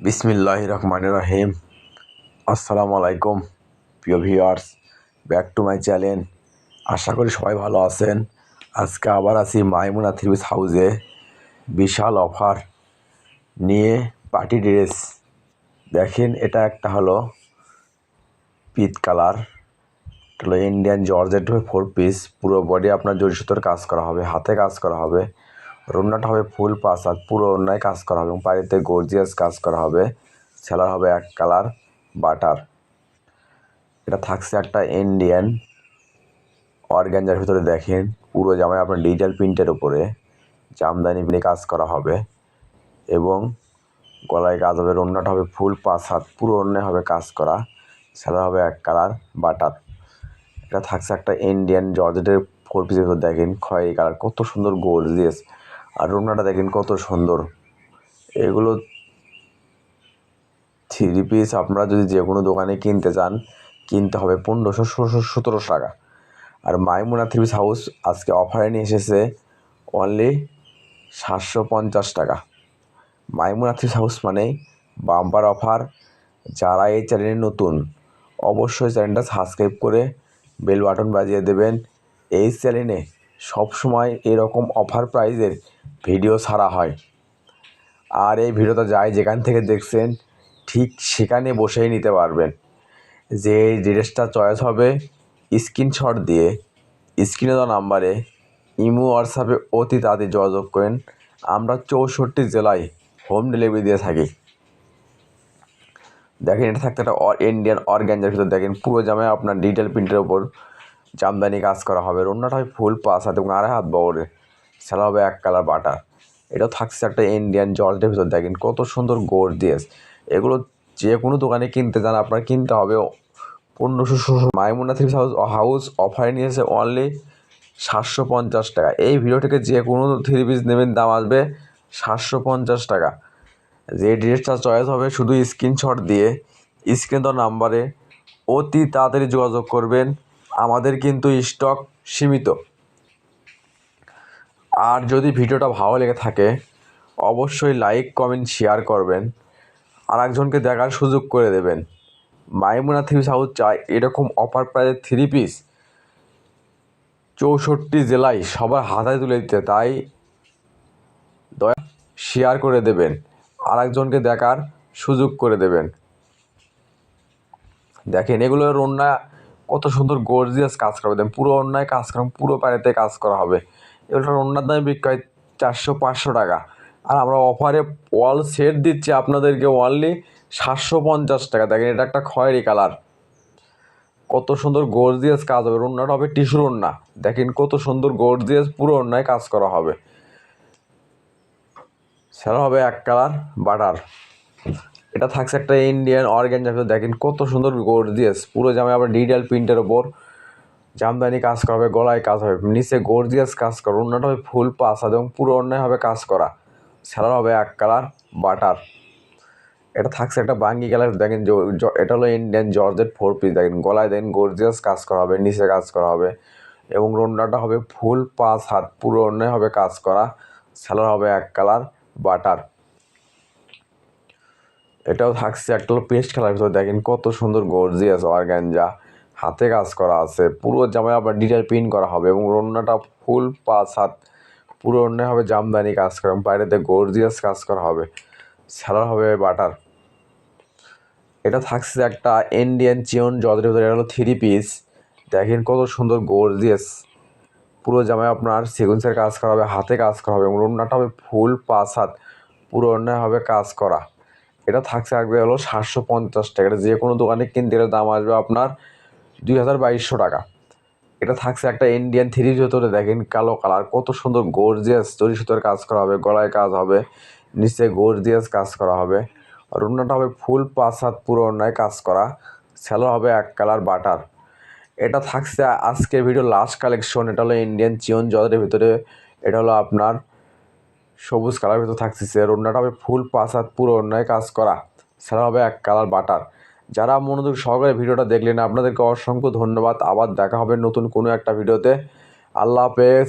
বিসমিল্লাহ রহমান রহিম আসসালামু আলাইকুম প্রিয় viewers, back to my channel. আশা করি সবাই ভালো আছেন। আজকে আবার আছি মাইমুনা থ্রিপিস হাউসে। বিশাল অফার নিয়ে পার্টি ড্রেস। দেখেন, এটা একটা হলো পিত কালার। হলো ইন্ডিয়ান জর্জেট ফোর পিস পুরো বডি আপনার জড়ি সুতোর কাজ করা হবে, হাতে কাজ করা হবে। রোনাটা হবে ফুল পাস, আর পুরো অন্যায় কাজ করা হবে এবং বাড়িতে গর্জিয়াস কাজ করা হবে। সেলার হবে এক কালার, বাটার। এটা থাকছে একটা ইন্ডিয়ান অর্গ্যাঞ্জার ভিতরে দেখেন, পুরো জামায় আপনার ডিজিটাল প্রিন্টের উপরে। জামদানি প্রিন্টে কাজ করা হবে এবং গলায় কাজ হবে রোনাটা হবে ফুল পাস, হাত পুরো অন্যায় হবে কাজ করা। সেলার হবে এক কালার, বাটার। এটা থাকছে একটা ইন্ডিয়ান জর্জেটের ফোর পিসের ভিতর দেখেন, খয়েরি কালার, কত সুন্দর গর্জিয়াস আর রুমনাটা দেখেন কত সুন্দর। এগুলো থ্রি পিস আপনারা যদি যে কোনো দোকানে কিনতে চান, কিনতে হবে পনেরোশো, ষোলোশো, সতেরোশো টাকা। আর মাইমুনা থ্রি পিস হাউস আজকে অফারে নিয়ে এসেছে অনলি সাতশো পঞ্চাশ টাকা। মাইমুনা থ্রি পিস হাউস মানে বাম্পার অফার যারা এই চ্যানেলে নতুন, অবশ্যই চ্যানেলটা সাবস্ক্রাইব করে বেল বাটন বাজিয়ে দেবেন। এই চ্যানেলে সবসময় এরকম অফার প্রাইজের ভিডিও ছাড়া হয়। আর এই ভিডিওটা যাই যেখান থেকে দেখছেন, ঠিক সেখানে বসেই নিতে পারবেন। যে ড্রেসটা চয়েস হবে স্ক্রিনশট দিয়ে স্ক্রিনে দেওয়া নাম্বারে ইমো হোয়াটসঅ্যাপে অতি তাড়াতাড়ি যোগাযোগ করেন। আমরা চৌষট্টি জেলায় হোম ডেলিভারি দিয়ে থাকি। দেখেন, এটা থাকতে একটা ইন্ডিয়ান অর্গ্যাঞ্জার ভিতর দেখেন, পুরো জামায় আপনার ডিজিটাল প্রিন্টের ওপর জামদানি কাজ করা হবে রোনাটা হয় ফুল পাস হাতে এবং আড়াই হাত বড়ে সেলা হবে এক কালার বাটার এটাও থাকছে একটা ইন্ডিয়ান জর্জের ভিতর, দেখেন কত সুন্দর গোর্জিয়াস এগুলো যে কোনো দোকানে কিনতে যান, আপনার কিনতে হবে। পনেরোশো মাইমুনা থ্রি হাউস হাউস অফারে নিয়েছে অনলি সাতশো পঞ্চাশ টাকা। এই ভিডিও থেকে যে কোনো থ্রি পিস নেবেন, দাম আসবে সাতশো পঞ্চাশ টাকা। যে ড্রেসটা চয়েস হবে, শুধু স্ক্রিনশট দিয়ে স্ক্রিন দেওয়া নাম্বারে অতি তাড়াতাড়ি যোগাযোগ করবেন। আমাদের কিন্তু স্টক সীমিত। আর যদি ভিডিওটা ভালো লেগে থাকে, অবশ্যই লাইক কমেন্ট শেয়ার করবেন। আর একজনকে দেখার সুযোগ করে দেবেন। মাইমুনা থ্রি সাউথ চাই এরকম অফার প্রাইজের থ্রি পিস চৌষট্টি জেলায় সবার হাতায় তুলে দিতে। তাই দয়া শেয়ার করে দেবেন। আর একজনকে দেখার সুযোগ করে দেবেন। দেখেন এগুলো রন্না কত সুন্দর গর্জিয়াস কাজ করা হবে। পুরো অন্যায় কাজ করা পুরো পাড়েতে কাজ করা হবে। এগুলোর অন্যার দামে বিক্রি হয় চারশো, পাঁচশো টাকা। আর আমরা অফারে ওয়াল সেট দিচ্ছি আপনাদেরকে অনলি সাতশো পঞ্চাশ টাকা। দেখেন, এটা একটা খয়েরি কালার কত সুন্দর গর্জিয়াস কাজ হবে। রন্নাটা হবে টিস্যুর ওন্না দেখেন, কত সুন্দর গর্জিয়াস পুরো অন্যায় কাজ করা হবে। সেটা হবে এক কালার বাটার এটা থাকছে একটা ইন্ডিয়ান অর্গ্যাঞ্জা দেখেন কত সুন্দর গর্জিয়াস পুরো জামায় আবার ডিজিটাল প্রিন্টের ওপর। জামদানি কাজ করা হবে, গলায় কাজ হবে, নিচে গর্জিয়াস কাজ করা, অন্যটা হবে ফুল পাস এবং পুরো অন্যায় হবে কাজ করা। সেলার হবে এক কালার বাটার এটা থাকছে একটা বাঙ্গি কালার দেখেন এটা হলো ইন্ডিয়ান জর্জেট ফোর পিস দেখেন গলায় দেখেন গর্জিয়াস কাজ করা হবে, নিচে কাজ করা হবে। এবং রন্নাটা হবে ফুল পাস হাত পুরো অন্যায় হবে কাজ করা। সেলার হবে এক কালার বাটার এটাও থাকছে একটা হলো পেস্ট খেলার ভিতরে। দেখেন কত সুন্দর গর্জিয়াস অর্গ্যাঞ্জা হাতে কাজ করা আছে, পুরো জামায় আবার ডিটেল প্রিন্ট করা হবে এবং রন্নাটা ফুল পাঁচ হাত, পুরো অন্যায় হবে জামদানি কাজ করা এবং বাইরেতে গর্জিয়াস কাজ করা হবে। স্যালার হবে বাটার। এটা থাকছে একটা ইন্ডিয়ান চিয়ন জলের ভিতরে, এটা হলো থ্রি পিস দেখেন কত সুন্দর গর্জিয়াস। পুরো জামায় আপনার সিকুয়েন্সের কাজ করা হবে, হাতে কাজ করা হবে এবং রন্নাটা হবে ফুল পাঁচ হাত, পুরো অন্যায় হবে কাজ করা। এটা থাকছে আসবে হলো সাতশো পঞ্চাশ টাকা। এটা যে কোনো দোকানে কিনতে গেলে দাম আসবে আপনার দুই হাজার বাইশশো টাকা। এটা থাকছে একটা ইন্ডিয়ান থ্রি ভেতরে দেখেন কালো কালার। কত সুন্দর গর্জিয়াস চরি সুতোর কাজ করা হবে, গলায় কাজ হবে, নিচে গর্জিয়াস কাজ করা হবে। আর অন্যটা হবে ফুল পাঁচ হাত পুরো অন্যায় কাজ করা। স্যালো হবে এক কালার বাটার। এটা থাকছে আজকের ভিডিও লাস্ট কালেকশন এটা হলো ইন্ডিয়ান চিয়ন জলের ভিতরে। এটা হলো আপনার সবুজ কালার ভিতরে থাকতেছে। রন্নাটা হবে ফুল পাঁচ পুরো অন্যায় কাজ করা। সেটা হবে এক কালার বাটার। যারা মনোযোগ সহকারে ভিডিওটা দেখলেন, আপনাদেরকে অসংখ্য ধন্যবাদ। আবার দেখা হবে নতুন কোনো একটা ভিডিওতে। আল্লাহ হাফেজ।